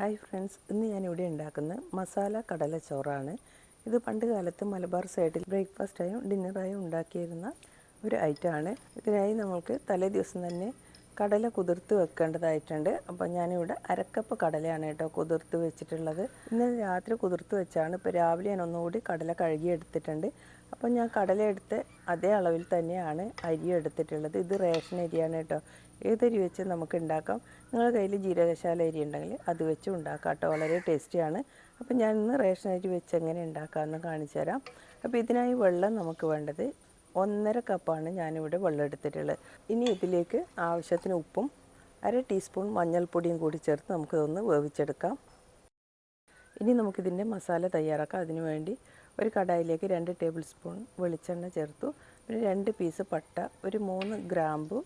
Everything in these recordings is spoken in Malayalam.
ഹായ് ഫ്രണ്ട്സ് ഇന്ന് ഞാനിവിടെ ഉണ്ടാക്കുന്ന മസാല കടലച്ചോറാണ്. ഇത് പണ്ട് കാലത്ത് മലബാർ സൈഡിൽ ബ്രേക്ക്ഫാസ്റ്റായും ഡിന്നറായും ഉണ്ടാക്കിയിരുന്ന ഒരു ഐറ്റമാണ് ഇതിനായി നമ്മൾക്ക് തലേ ദിവസം തന്നെ കടല കുതിർത്ത് വെക്കേണ്ടതായിട്ടുണ്ട്. അപ്പോൾ ഞാനിവിടെ അരക്കപ്പ് കടലയാണ് കേട്ടോ കുതിർത്ത് വെച്ചിട്ടുള്ളത്. ഇന്നലെ രാത്രി കുതിർത്ത് വെച്ചാണ്. ഇപ്പോൾ രാവിലെ ഞാൻ ഒന്നുകൂടി കടല കഴുകി എടുത്തിട്ടുണ്ട്. അപ്പോൾ ഞാൻ കടല എടുത്ത് അതേ അളവിൽ തന്നെയാണ് അരി എടുത്തിട്ടുള്ളത്. ഇത് റേഷൻ അരിയാണ് കേട്ടോ. ഏതരി വെച്ച് നമുക്ക് ഉണ്ടാക്കാം? നിങ്ങളുടെ കയ്യിൽ ജീരകശാല അരി ഉണ്ടെങ്കിൽ അത് വെച്ച് ഉണ്ടാക്കാം കേട്ടോ. വളരെ ടേസ്റ്റിയാണ് അപ്പോൾ ഞാൻ ഇന്ന് റേഷൻ അരി വെച്ച് എങ്ങനെ ഉണ്ടാക്കാമെന്ന് കാണിച്ചു തരാം അപ്പോൾ ഇതിനായി വെള്ളം നമുക്ക് വേണ്ടത് ഒന്നര കപ്പാണ് ഞാനിവിടെ വെള്ളം എടുത്തിട്ടുള്ളത് ഇനി ഇതിലേക്ക് ആവശ്യത്തിന് ഉപ്പും അര ടീസ്പൂൺ മഞ്ഞൾപ്പൊടിയും കൂടി ചേർത്ത് നമുക്കിതൊന്ന് വേവിച്ചെടുക്കാം. ഇനി നമുക്കിതിന്റെ മസാല തയ്യാറാക്കാം. അതിനു വേണ്ടി ഒരു കടായിലേക്ക് രണ്ട് ടേബിൾ സ്പൂൺ വെളിച്ചെണ്ണ ചേർത്തു. പിന്നെ രണ്ട് പീസ് പട്ട ഒരു മൂന്ന് ഗ്രാമ്പു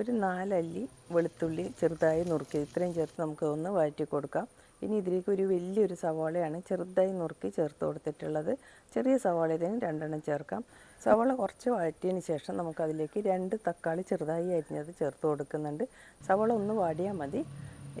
ഒരു നാലല്ലി വെളുത്തുള്ളി ചെറുതായി നുറുക്കി. ഇത്രയും ചേർത്ത് നമുക്കൊന്ന് വഴറ്റി കൊടുക്കാം ഇനി ഇതിലേക്ക് ഒരു വലിയൊരു സവാളയാണ് ചെറുതായി നുറുക്കി ചേർത്ത് കൊടുത്തിട്ടുള്ളത്. ചെറിയ സവാള ഇതിന് രണ്ടെണ്ണം ചേർക്കാം. സവാള കുറച്ച് വഴറ്റിയതിന് ശേഷം നമുക്കതിലേക്ക് രണ്ട് തക്കാളി ചെറുതായി അരിഞ്ഞത് ചേർത്ത് കൊടുക്കുന്നുണ്ട്. സവാള ഒന്ന് വാടിയാൽ മതി.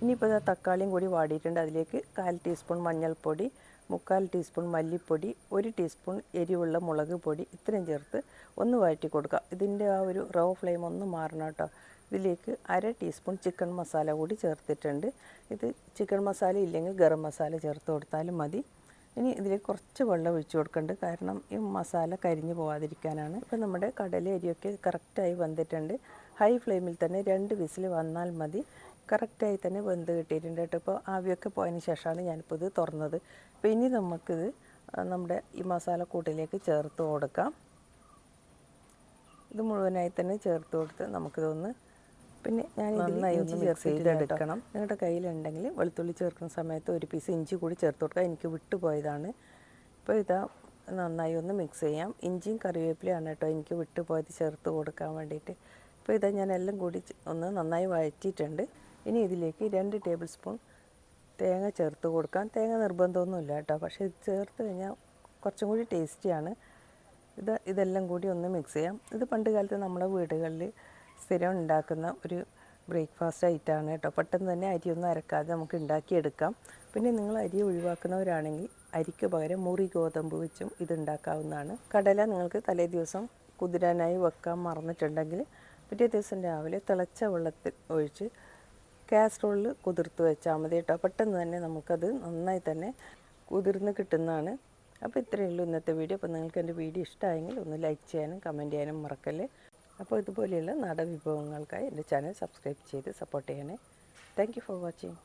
ഇനിയിപ്പോൾ തക്കാളിയും കൂടി വാടിയിട്ടുണ്ട്. അതിലേക്ക് കാൽ ടീസ്പൂൺ മഞ്ഞൾപ്പൊടി മുക്കാൽ ടീസ്പൂൺ മല്ലിപ്പൊടി ഒരു ടീസ്പൂൺ എരിവുള്ള മുളക് പൊടി ഇത്രയും ചേർത്ത് ഒന്ന് വഴറ്റി കൊടുക്കുക ഇതിന്റെ ആ ഒരു റോ ഫ്ലെയിം ഒന്ന് മാറണം കേട്ടോ. ഇതിലേക്ക് അര ടീസ്പൂൺ ചിക്കൻ മസാല കൂടി ചേർത്തിട്ടുണ്ട്. ഇത് ചിക്കൻ മസാല ഇല്ലെങ്കിൽ ഗരം മസാല ചേർത്ത് കൊടുത്താലും മതി. ഇനി ഇതിലേക്ക് കുറച്ച് വെള്ളം ഒഴിച്ചു കൊടുക്കുന്നുണ്ട് കാരണം ഈ മസാല കരിഞ്ഞു പോവാതിരിക്കാനാണ്. ഇപ്പോൾ നമ്മുടെ കടല അരിയൊക്കെ കറക്റ്റായി വന്നിട്ടുണ്ട് ഹൈ ഫ്ലെയിമിൽ തന്നെ രണ്ട് വിസിൽ വന്നാൽ മതി. കറക്റ്റായി തന്നെ വെന്ത് കിട്ടിയിട്ടുണ്ട് കേട്ടോ. ഇപ്പോൾ ആവിയൊക്കെ പോയതിന് ശേഷമാണ് ഞാനിപ്പോൾ ഇത് തുറന്നത്. അപ്പോൾ ഇനി നമുക്കിത് നമ്മുടെ ഈ മസാല കൂട്ടിലേക്ക് ചേർത്ത് കൊടുക്കാം. ഇത് മുഴുവനായി തന്നെ ചേർത്ത് കൊടുത്ത് നമുക്കിതൊന്ന് പിന്നെ ഞാൻ നന്നായി ഒന്ന് മിക്സ് ചെയ്തെടുക്കണം. നിങ്ങളുടെ കയ്യിലുണ്ടെങ്കിൽ വെളുത്തുള്ളി ചേർക്കുന്ന സമയത്ത് ഒരു പീസ് ഇഞ്ചി കൂടി ചേർത്ത് കൊടുക്കുക. എനിക്ക് വിട്ടുപോയതാണ്. ഇപ്പോൾ ഇതാ നന്നായി ഒന്ന് മിക്സ് ചെയ്യാം. ഇഞ്ചിയും കറിവേപ്പിലയാണ് കേട്ടോ എനിക്ക് വിട്ടുപോയത് ചേർത്ത് കൊടുക്കാൻ വേണ്ടിയിട്ട്. ഇപ്പോൾ ഇതാ ഞാൻ എല്ലാം കൂടി ഒന്ന് നന്നായി വഴറ്റിയിട്ടുണ്ട്. ഇനി ഇതിലേക്ക് രണ്ട് ടേബിൾ സ്പൂൺ തേങ്ങ ചേർത്ത് കൊടുക്കാം. തേങ്ങ നിർബന്ധമൊന്നുമില്ല കേട്ടോ. പക്ഷേ ഇത് ചേർത്ത് കഴിഞ്ഞാൽ കുറച്ചും കൂടി ടേസ്റ്റിയാണ് ഇത് ഇതെല്ലാം കൂടി ഒന്ന് മിക്സ് ചെയ്യാം. ഇത് പണ്ട് കാലത്ത് നമ്മുടെ വീടുകളിൽ സ്ഥിരം ഉണ്ടാക്കുന്ന ഒരു ബ്രേക്ക്ഫാസ്റ്റ് ഐറ്റമാണ് കേട്ടോ. പെട്ടെന്ന് തന്നെ അരിയൊന്നും അരക്കാതെ നമുക്ക് ഉണ്ടാക്കിയെടുക്കാം. പിന്നെ നിങ്ങൾ അരി ഒഴിവാക്കുന്നവരാണെങ്കിൽ അരിക്ക് പകരം മുറി ഗോതമ്പ് വെച്ചും ഇത് ഉണ്ടാക്കാവുന്നതാണ്. കടല നിങ്ങൾക്ക് തലേ ദിവസം കുതിരാനായി വെക്കാൻ മറന്നിട്ടുണ്ടെങ്കിൽ പിറ്റേ ദിവസം രാവിലെ തിളച്ച വെള്ളത്തിൽ ഒഴിച്ച് കാസ്ട്രോളിൽ കുതിർത്ത് വെച്ചാൽ മതി കേട്ടോ. പെട്ടെന്ന് തന്നെ നമുക്കത് നന്നായി തന്നെ കുതിർന്ന് കിട്ടുന്നതാണ്. അപ്പോൾ ഇത്രയേ ഉള്ളൂ ഇന്നത്തെ വീഡിയോ. അപ്പോൾ നിങ്ങൾക്ക് എന്റെ വീഡിയോ ഇഷ്ടമായെങ്കിൽ ഒന്ന് ലൈക്ക് ചെയ്യാനും കമന്റ് ചെയ്യാനും മറക്കല്ലേ. അപ്പോൾ ഇതുപോലെയുള്ള നാടൻ വിഭവങ്ങൾക്കായി എന്റെ ചാനൽ സബ്സ്ക്രൈബ് ചെയ്ത് സപ്പോർട്ട് ചെയ്യണേ. Thank for watching.